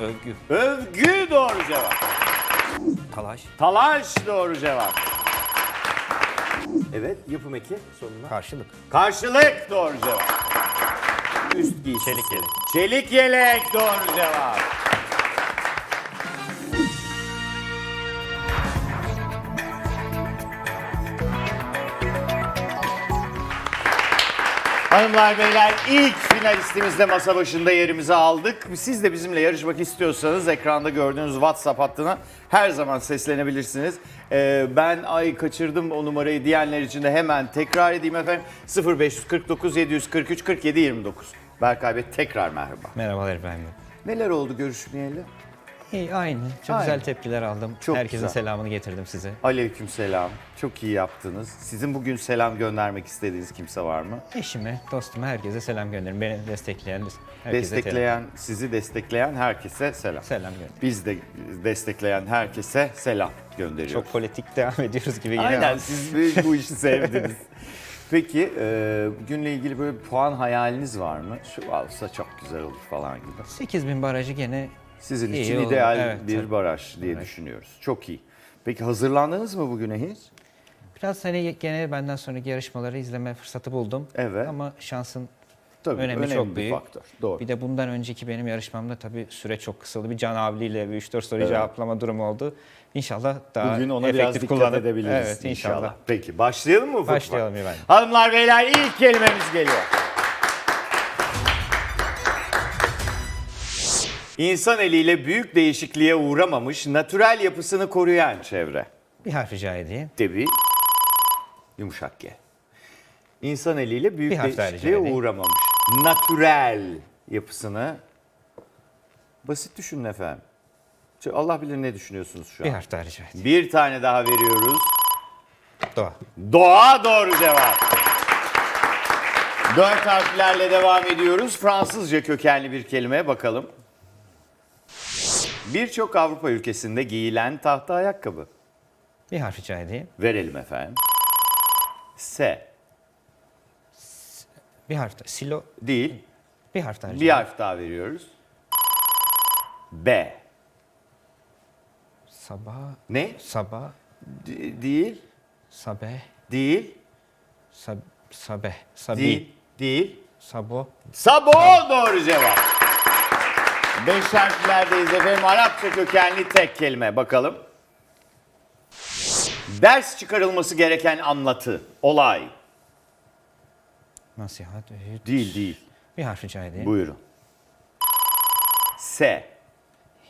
Övgü. Övgü doğru cevap. Talaş. Talaş doğru cevap. Evet yapım eki sonuna. Karşılık. Karşılık doğru cevap. Üst giysisi. Çelik yelek. Çelik yelek doğru cevap. Hanımlar beyler ilk finalistimizle masa başında yerimizi aldık. Siz de bizimle yarışmak istiyorsanız ekranda gördüğünüz WhatsApp hattına her zaman seslenebilirsiniz. Ee, ben ay kaçırdım o numarayı diyenler için de hemen tekrar edeyim efendim. 0549 743 47 29. Berkay Bey tekrar merhaba. Merhabalar efendim. Neler oldu görüşmeyeli? İyi aynı. Çok Aynı. güzel tepkiler aldım. Çok Herkesin güzel. selamını getirdim size. Aleyküm selam. Çok iyi yaptınız. Sizin bugün selam göndermek istediğiniz kimse var mı? Eşime, dostuma, herkese selam gönderin. Beni destekleyen herkese Destekleyen, sizi destekleyen herkese selam. selam gönderin. Biz de destekleyen herkese selam gönderiyoruz. Çok politik devam ediyoruz gibi geliyor. Aynen ama siz bu- işi sevdiniz. Peki e, bugünle ilgili böyle bir puan hayaliniz var mı? Şu olsa çok güzel olur falan gibi. 8000 barajı gene Sizin İyi için olur, ideal evet, bir tabii. baraj diye düşünüyoruz. Çok iyi. Peki hazırlandınız mı bugüne hiç? biraz hani gene benden sonraki yarışmaları izleme fırsatı buldum. Evet. Ama şansın Tabii önemi önemli çok bir büyük. faktör. Doğru. Bir de bundan önceki benim yarışmamda tabii süre çok kısaldı. Bir Can Avli'yle bir 3-4 soruyu Evet. cevaplama durumu oldu. İnşallah daha Bugün ona biraz efektif dikkat kullanıp- edebiliriz Evet inşallah. inşallah. Peki başlayalım mı ufak? Başlayalım efendim. Hanımlar beyler ilk kelimemiz geliyor. İnsan eliyle büyük değişikliğe uğramamış, natürel yapısını koruyan çevre. Bir harf rica edeyim. Debi yumuşak G. İnsan eliyle büyük Bir harf daha değişikliğe rica edeyim. uğramamış. Natürel yapısını basit düşünün efendim. Allah bilir ne düşünüyorsunuz şu Bir an. harf daha rica edeyim. Bir tane daha veriyoruz. Doğa. Doğa doğru cevap. Dört harflerle devam ediyoruz. Fransızca kökenli bir kelime bakalım. Birçok Avrupa ülkesinde giyilen tahta ayakkabı. Bir harf rica edeyim. Verelim efendim. S Bir harf daha. Silo. değil. Bir harf daha rica Bir edeyim. harf daha veriyoruz. B. Sabah. Ne? Sabah. D- değil. Sabe. Değil. Sab, sabe. Sabi. Değil. Değil. Sabo. Sabo doğru cevap. Beş harflerdeyiz efendim. Arapça kökenli tek kelime. Bakalım. Ders çıkarılması gereken anlatı, olay. Nasihat. öğüt. Değil değil. Bir harf rica edeyim. Buyurun. S.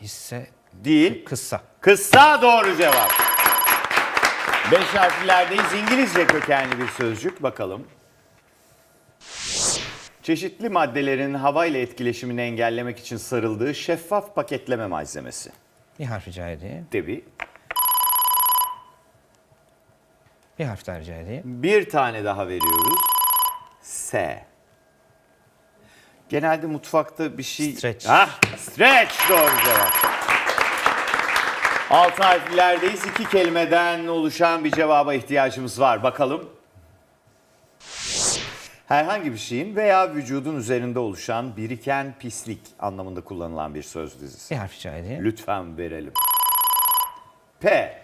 Hisse. Değil. Kıssa. Kısa doğru cevap. Beş harflerdeyiz. İngilizce kökenli bir sözcük. Bakalım. Çeşitli maddelerin havayla etkileşimini engellemek için sarıldığı şeffaf paketleme malzemesi. Bir harf rica edeyim. Debi. Bir harf daha rica edeyim. Bir tane daha veriyoruz. S. Genelde mutfakta bir şey... Stretch. Ah, stretch doğru cevap. Altı harflerdeyiz. İki kelimeden oluşan bir cevaba ihtiyacımız var. Bakalım. Herhangi bir şeyin veya vücudun üzerinde oluşan biriken pislik anlamında kullanılan bir söz dizisi. Bir harf rica edeyim. Lütfen verelim. P.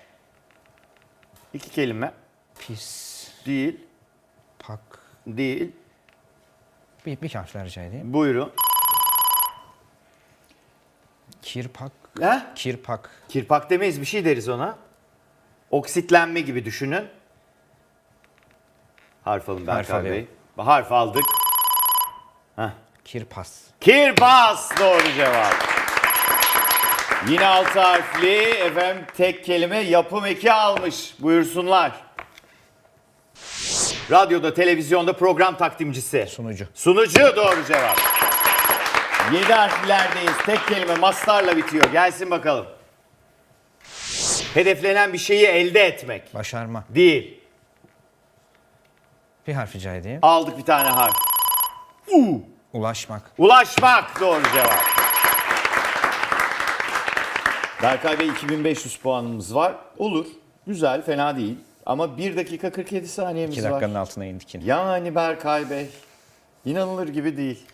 İki kelime. Pis. Değil, Pak. değil. Bir, bir harf daha rica edeyim. Buyurun. Kirpak. He? Kirpak. Kirpak demeyiz bir şey deriz ona. Oksitlenme gibi düşünün. Harf alın Harf Berkay Bey. Harf aldık. Kirpas. Kirpas doğru cevap. Yine altı harfli efendim tek kelime yapım eki almış. Buyursunlar. Radyoda, televizyonda program takdimcisi. Sunucu. Sunucu doğru cevap. Yedi harflerdeyiz. Tek kelime mastarla bitiyor. Gelsin bakalım. Hedeflenen bir şeyi elde etmek. Başarma. Değil. Bir harf rica edeyim. Aldık bir tane harf. U. Ulaşmak. Ulaşmak doğru cevap. Berkay Bey 2500 puanımız var. Olur. Güzel, fena değil. Ama 1 dakika 47 saniyemiz 2 var. dakikanın altına indik yine. Yani Berkay Bey, inanılır gibi değil.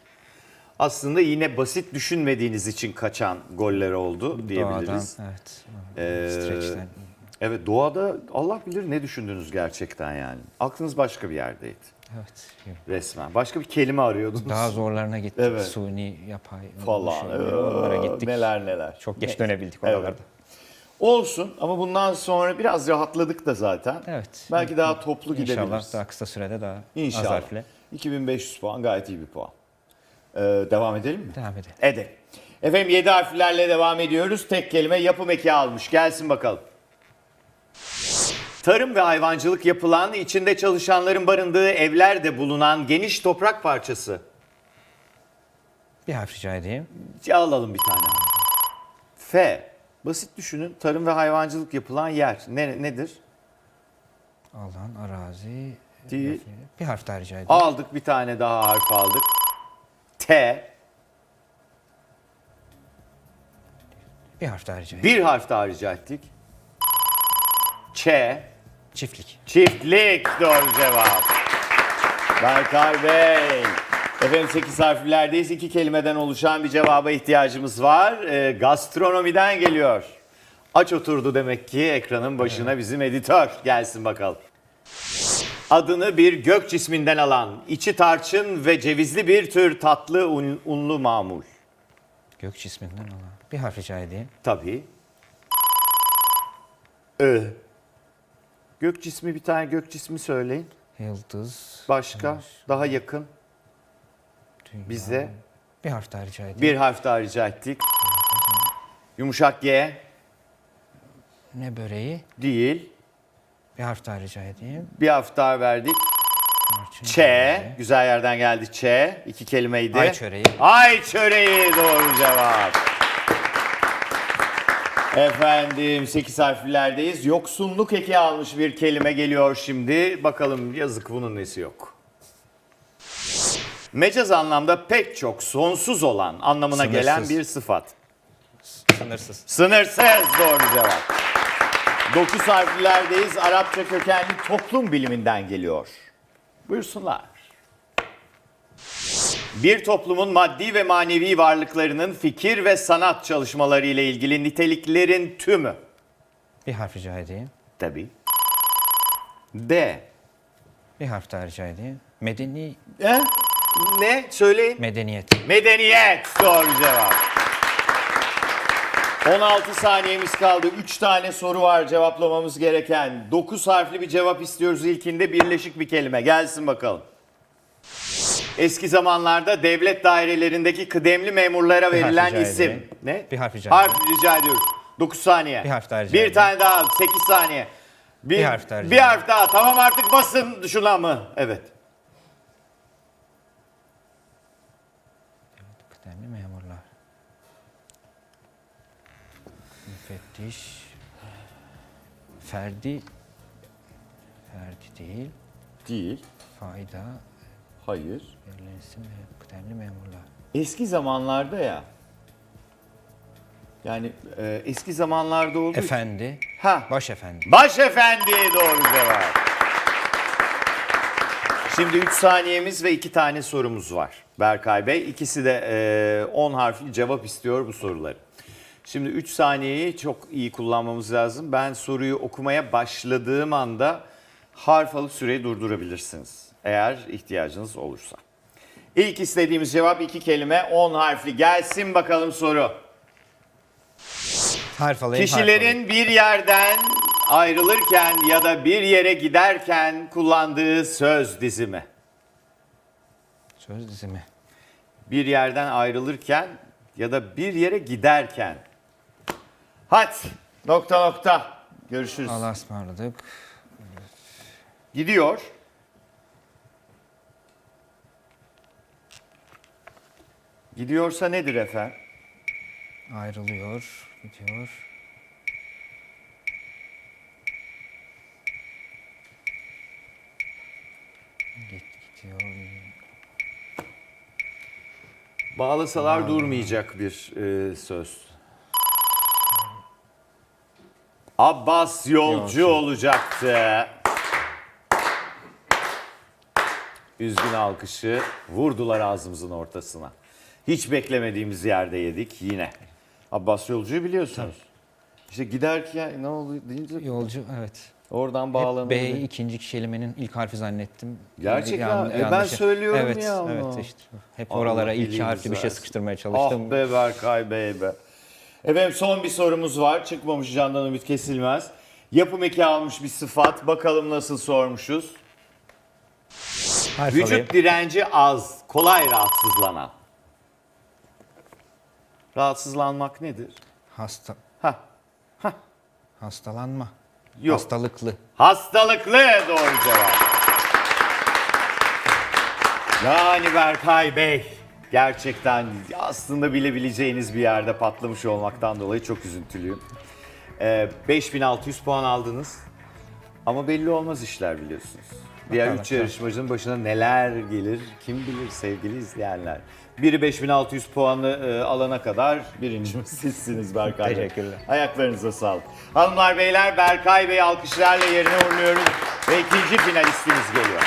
aslında yine basit düşünmediğiniz için kaçan goller oldu diyebiliriz. Doğadan, evet. Ee, Streçten. Evet doğada Allah bilir ne düşündünüz gerçekten yani. Aklınız başka bir yerdeydi Evet. resmen. Başka bir kelime arıyordunuz. Daha zorlarına gittik. Evet. Suni, yapay. falan. şey, Onlara Ee, gittik. Neler neler. Çok geç dönebildik Evet. oralarda. Olsun ama bundan sonra biraz rahatladık da zaten. Evet. Belki daha toplu gidebiliriz. İnşallah daha kısa sürede daha İnşallah. az harfle 2500 puan gayet iyi bir puan. Ee, devam edelim mi? devam edelim. Edelim. Efendim 7 harflerle devam ediyoruz. Tek kelime yapım eki almış. Gelsin bakalım. Tarım ve hayvancılık yapılan, içinde çalışanların barındığı evlerde bulunan geniş toprak parçası. Bir harf rica edeyim. Alalım bir tane. F. Basit düşünün. Tarım ve hayvancılık yapılan yer. Ne, nedir? Alan, arazi. Değil. Bir harf daha rica edeyim. Aldık bir tane daha harf aldık. T. Bir harf daha rica edeyim. Bir harf daha rica ettik. Ç. Çiftlik. Çiftlik doğru cevap. Berkay Bey. Efendim 8 harflerdeyiz. İki kelimeden oluşan bir cevaba ihtiyacımız var. Ee, gastronomiden geliyor. Aç oturdu demek ki ekranın başına bizim editör. Gelsin bakalım. Adını bir gök cisminden alan, içi tarçın ve cevizli bir tür tatlı un- unlu mamul. Gök cisminden alan. Bir harf rica edeyim. Tabii. Ö. Gök cismi bir tane gök cismi söyleyin. Yıldız. Başka daha yakın dünya. bize Bir harf daha rica edeyim. bir harf daha rica ettik. Yumuşak G Ne böreği? değil. Bir harf daha rica edeyim. Bir harf daha verdik. Tarçın Ç. böreği. Güzel yerden geldi Ç. İki kelimeydi. Ay çöreği. Ay çöreği doğru cevap. Efendim 8 harflerdeyiz. Yoksunluk eki almış bir kelime geliyor şimdi. Bakalım yazık bunun nesi yok. Mecaz anlamda pek çok sonsuz olan anlamına Sınırsız. gelen bir sıfat. Sınırsız. Sınırsız doğru cevap. 9 harflerdeyiz. Arapça kökenli toplum biliminden geliyor. Buyursunlar. Bir toplumun maddi ve manevi varlıklarının fikir ve sanat çalışmaları ile ilgili niteliklerin tümü. Bir harf rica edeyim. Tabii. D. Bir harf daha rica edeyim. Medeni, E? Ne? Söyleyin. medeniyet. Medeniyet doğru cevap. 16 saniyemiz kaldı. 3 tane soru var cevaplamamız gereken. 9 harfli bir cevap istiyoruz ilkinde birleşik bir kelime. Gelsin bakalım. Eski zamanlarda devlet dairelerindeki kıdemli memurlara harf verilen rica isim. edeyim. Ne? Bir harf rica Harf rica ediyoruz. 9 saniye. Bir harf daha rica Bir edeyim. tane daha 8 saniye. Bir, Bir harf daha rica Bir harf daha. Tamam artık basın şuna mı? Evet. Kıdemli memurlar. Müfettiş. Ferdi. Ferdi değil. Değil. Fayda. Hayır. İsim ve kıdemli memurlar. Eski zamanlarda ya. Yani e, eski zamanlarda için- Efendi. Ha. Başefendi. Başefendi doğru cevap. Şimdi 3 saniyemiz ve 2 tane sorumuz var Berkay Bey. İkisi de 10 harfli cevap istiyor bu soruları. Şimdi 3 saniyeyi çok iyi kullanmamız lazım. Ben soruyu okumaya başladığım anda harf alıp süreyi durdurabilirsiniz. Eğer ihtiyacınız olursa. İlk istediğimiz cevap iki kelime 10 harfli. Gelsin bakalım soru. Harf alayım. harf alayım. Kişilerin bir yerden ayrılırken ya da bir yere giderken kullandığı söz dizimi. Söz dizimi. Bir yerden ayrılırken ya da bir yere giderken. Hadi nokta nokta. Görüşürüz. Allah'a ısmarladık. Gidiyor. Gidiyorsa nedir efendim? Ayrılıyor. Gidiyor. Git gidiyor. Bağlasalar durmayacak bir e, söz. Abbas yolcu Yolcu. olacaktı. Üzgün alkışı vurdular ağzımızın ortasına. Hiç beklemediğimiz yerde yedik yine. Abbas Yolcu'yu biliyorsunuz. İşte giderken ne oldu deyince Yolcu evet. oradan Hep bağlanıldı. B'yi ikinci kişi kelimenin ilk harfi zannettim. Gerçekten mi? E, ben yanlış- söylüyorum evet, ya onu. Evet işte. Hep Allah oralara ilk iyiliğinizi harfli bir şey versin. sıkıştırmaya çalıştım. Ah be Berkay Bey be. Efendim son bir sorumuz var. Çıkmamış candan ümit kesilmez. Yapım eki almış bir sıfat. Bakalım nasıl sormuşuz. Harf Vücut alayım. direnci az, kolay rahatsızlanan. Rahatsızlanmak nedir? Hasta, Hah, hastalanma. Yok. Hastalıklı. hastalıklı doğru cevap. Yani Berkay Bey gerçekten aslında bilebileceğiniz bir yerde patlamış olmaktan dolayı çok üzüntülüyüm. Ee, 5600 puan aldınız ama belli olmaz işler biliyorsunuz. Diğer Bakalım. 3 yarışmacının başına neler gelir kim bilir sevgili izleyenler. Biri 5600 puanı e, alana kadar birincimiz sizsiniz Berkay Bey. Teşekkürler. Ayaklarınıza sağlık. Hanımlar beyler Berkay Bey alkışlarla yerine uğurluyoruz ve ikinci finalistimiz geliyor.